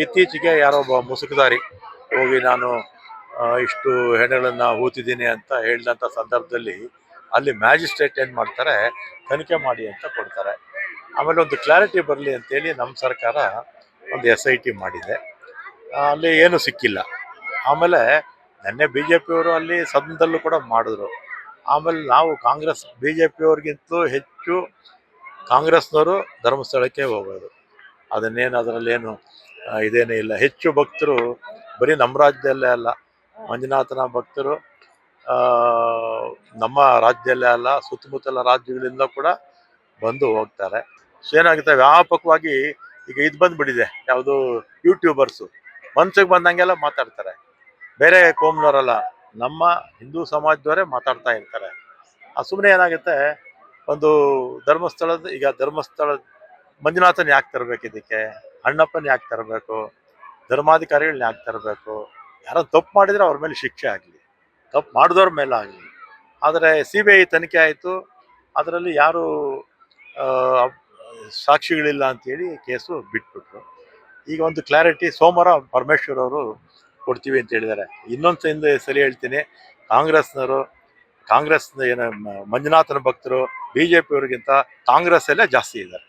ಇತ್ತೀಚೆಗೆ ಯಾರೋ ಒಬ್ಬ ಮುಸುಕುದಾರಿ ಹೋಗಿ ನಾನು ಇಷ್ಟು ಹೆಣಗಳನ್ನು ಹೂತಿದ್ದೀನಿ ಅಂತ ಹೇಳಿದಂಥ ಸಂದರ್ಭದಲ್ಲಿ ಅಲ್ಲಿ ಮ್ಯಾಜಿಸ್ಟ್ರೇಟ್ ಏನು ಮಾಡ್ತಾರೆ, ತನಿಖೆ ಮಾಡಿ ಅಂತ ಕೊಡ್ತಾರೆ. ಆಮೇಲೆ ಒಂದು ಕ್ಲಾರಿಟಿ ಬರಲಿ ಅಂತೇಳಿ ನಮ್ಮ ಸರ್ಕಾರ ಒಂದು ಎಸ್ ಐ ಟಿ ಮಾಡಿದೆ. ಅಲ್ಲಿ ಏನೂ ಸಿಕ್ಕಿಲ್ಲ. ಆಮೇಲೆ ನೆನ್ನೆ ಬಿ ಜೆ ಪಿಯವರು ಅಲ್ಲಿ ಸದನದಲ್ಲೂ ಕೂಡ ಮಾಡಿದ್ರು. ಆಮೇಲೆ ನಾವು ಕಾಂಗ್ರೆಸ್, ಬಿ ಜೆ ಪಿಯವ್ರಿಗಿಂತಲೂ ಹೆಚ್ಚು ಕಾಂಗ್ರೆಸ್ನವರು ಧರ್ಮಸ್ಥಳಕ್ಕೆ ಹೋಗೋದು. ಅದನ್ನೇನು ಅದರಲ್ಲೇನು ಇದೇನೇ ಇಲ್ಲ. ಹೆಚ್ಚು ಭಕ್ತರು ಬರೀ ನಮ್ಮ ರಾಜ್ಯದಲ್ಲೇ ಅಲ್ಲ, ಮಂಜುನಾಥನ ಭಕ್ತರು ನಮ್ಮ ರಾಜ್ಯದಲ್ಲೇ ಅಲ್ಲ, ಸುತ್ತಮುತ್ತಲ ರಾಜ್ಯಗಳಿಂದ ಕೂಡ ಬಂದು ಹೋಗ್ತಾರೆ. ಸೊ ಏನಾಗುತ್ತೆ? ವ್ಯಾಪಕವಾಗಿ ಈಗ ಇದು ಬಂದ್ಬಿಟ್ಟಿದೆ. ಯಾವುದು ಯೂಟ್ಯೂಬರ್ಸು ಮನ್ಸಿಗೆ ಬಂದಂಗೆಲ್ಲ ಮಾತಾಡ್ತಾರೆ. ಬೇರೆ ಕೋಮ್ನವರಲ್ಲ, ನಮ್ಮ ಹಿಂದೂ ಸಮಾಜದವರೇ ಮಾತಾಡ್ತಾ ಇರ್ತಾರೆ. ಆ ಸುಮ್ಮನೆ ಏನಾಗುತ್ತೆ? ಒಂದು ಧರ್ಮಸ್ಥಳದ, ಈಗ ಧರ್ಮಸ್ಥಳ ಮಂಜುನಾಥನ ಯಾಕೆ ತರಬೇಕು ಇದಕ್ಕೆ? ಅಣ್ಣಪ್ಪನ ಯಾಕೆ ತರಬೇಕು? ಧರ್ಮಾಧಿಕಾರಿಗಳನ್ನ ಯಾಕೆ ತರಬೇಕು? ಯಾರೋ ತಪ್ಪು ಮಾಡಿದರೆ ಅವ್ರ ಮೇಲೆ ಶಿಕ್ಷೆ ಆಗಲಿ. ತಪ್ಪು ಮಾಡಿದವ್ರ ಮೇಲೆ ಆಗಲಿ. ಆದರೆ ಸಿ ಬಿ ಐ ತನಿಖೆ ಆಯಿತು. ಅದರಲ್ಲಿ ಯಾರು ಸಾಕ್ಷಿಗಳಿಲ್ಲ ಅಂತೇಳಿ ಕೇಸು ಬಿಟ್ಬಿಟ್ರು. ಈಗ ಒಂದು ಕ್ಲಾರಿಟಿ ಸೋಮವಾರ ಪರಮೇಶ್ವರ್ ಅವರು ಕೊಡ್ತೀವಿ ಅಂತ ಹೇಳಿದ್ದಾರೆ. ಇನ್ನೊಂದು ಹಿಂದೆ ಸರಿ ಹೇಳ್ತೀನಿ. ಕಾಂಗ್ರೆಸ್ನವರು, ಕಾಂಗ್ರೆಸ್ನ ಏನ ಮಂಜುನಾಥನ ಭಕ್ತರು, ಬಿ ಜೆ ಪಿಯವ್ರಿಗಿಂತ ಕಾಂಗ್ರೆಸ್ಸಲ್ಲೇ ಜಾಸ್ತಿ ಇದ್ದಾರೆ.